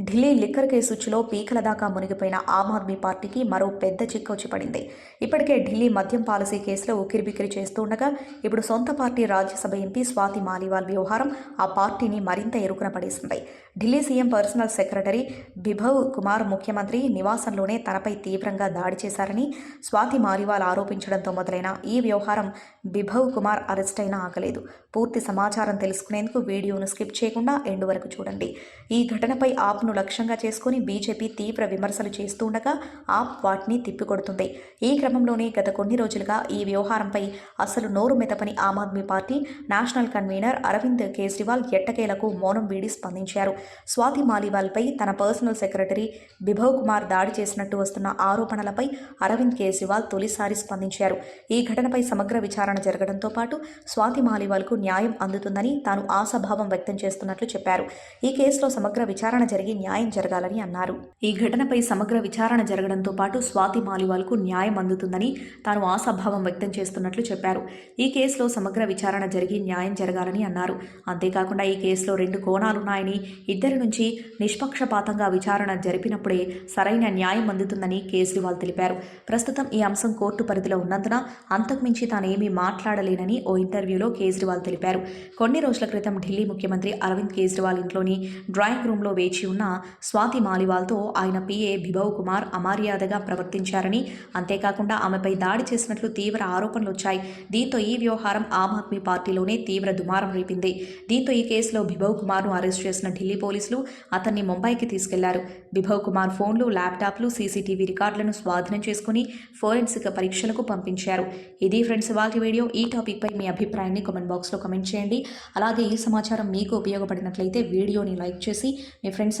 Delhi liquor కేసులో పీకల దాకా మునిగిపోయిన ఆమ్ ఆద్మీ పార్టీకి మరో పెద్ద చిక్కొచ్చి పడింది. ఇప్పటికే ఢిల్లీ మద్యం పాలసీ కేసులో ఉక్కిరిబిక్కిరి చేస్తుండగా ఇప్పుడు సొంత పార్టీ రాజ్యసభ ఎంపీ స్వాతి మాలివాల్ వ్యవహారం ఆ పార్టీని మరింత ఎరుకున పడేసింది. Delhi CM personal secretary Bibhav Kumar ముఖ్యమంత్రి నివాసంలోనే తనపై తీవ్రంగా దాడి చేశారని స్వాతి మాలివాల్ ఆరోపించడంతో మొదలైన ఈ వ్యవహారం బిభవ్ కుమార్ అరెస్ట్ అయినా ఆగలేదు. పూర్తి సమాచారం తెలుసుకునేందుకు వీడియోను స్కిప్ చేయకుండా ఎండు వరకు చూడండి. ఈ ఘటనపై ఆప్ను లక్ష్యంగా చేసుకుని బీజేపీ తీవ్ర విమర్శలు చేస్తుండగా ఆప్ వాటిని తిప్పికొడుతుంది. ఈ క్రమంలోనే గత కొన్ని రోజులుగా ఈ వ్యవహారంపై అసలు నోరు మెతపని Aam Aadmi party national convener Arvind Kejriwal ఎట్టకేలకు మౌనం వీడి స్పందించారు. స్వాతి మాలివాల్పై తన పర్సనల్ సెక్రటరీ బిభవ్ కుమార్ దాడి చేసినట్టు వస్తున్న ఆరోపణలపై అరవింద్ కేజ్రీవాల్ తొలిసారి స్పందించారు. ఈ ఘటనపై సమగ్ర విచారణ జరగడంతో పాటు స్వాతి మాలివాల్కు న్యాయం అందుతుందని తాను ఆశాభావం వ్యక్తం చేస్తున్నట్లు చెప్పారు. ఈ కేసులో సమగ్ర విచారణ జరిగి న్యాయం జరగాలని అన్నారు. ఈ ఘటనపై సమగ్ర విచారణ జరగడంతో పాటు స్వాతి మాలివాల్కు న్యాయం అందుతుందని తాను ఆశాభావం వ్యక్తం చేస్తున్నట్లు చెప్పారు. ఈ కేసులో సమగ్ర విచారణ జరిగి న్యాయం జరగాలని అన్నారు. అంతేకాకుండా ఈ కేసులో రెండు కోణాలున్నాయని ఇద్దరి నుంచి నిష్పక్షపాతంగా విచారణ జరిపినప్పుడే సరైన న్యాయం అందుతుందని కేజ్రీవాల్ తెలిపారు. ప్రస్తుతం ఈ అంశం కోర్టు పరిధిలో ఉన్నందున అంతకుమించి తానేమీ మాట్లాడలేనని ఓ ఇంటర్వ్యూలో కేజ్రీవాల్ తెలిపారు. కొన్ని రోజుల క్రితం ఢిల్లీ ముఖ్యమంత్రి అరవింద్ కేజ్రీవాల్ ఇంట్లోని డ్రాయింగ్ రూమ్లో వేచి ఉన్న స్వాతి మాలివాల్తో ఆయన పిఏ బిభవ్ కుమార్ అమర్యాదగా ప్రవర్తించారని. అంతేకాకుండా ఆమెపై దాడి చేసినట్లు తీవ్ర ఆరోపణలు వచ్చాయి. దీంతో ఈ వ్యవహారం ఆమ్ ఆద్మీ పార్టీలోనే తీవ్ర దుమారం రేపింది. దీంతో ఈ కేసులో బిభవ్ కుమార్ను అరెస్ట్ చేసిన ఢిల్లీ పోలీసులు అతన్ని ముంబైకి తీసుకెళ్ళారు. బిభవ్ కుమార్ ఫోన్లు ల్యాప్టాప్లు సీసీటీవీ రికార్డులను స్వాధీనం చేసుకుని ఫోరెన్సిక్ పరీక్షలకు పంపించారు. ఇది ఫ్రెండ్స్ ఇవాళ వీడియో. ఈ టాపిక్పై మీ అభిప్రాయాన్ని కామెంట్ బాక్స్లో కమెంట్ చేయండి. అలాగే ఈ సమాచారం మీకు ఉపయోగపడినట్లయితే వీడియోని లైక్ చేసి మీ ఫ్రెండ్స్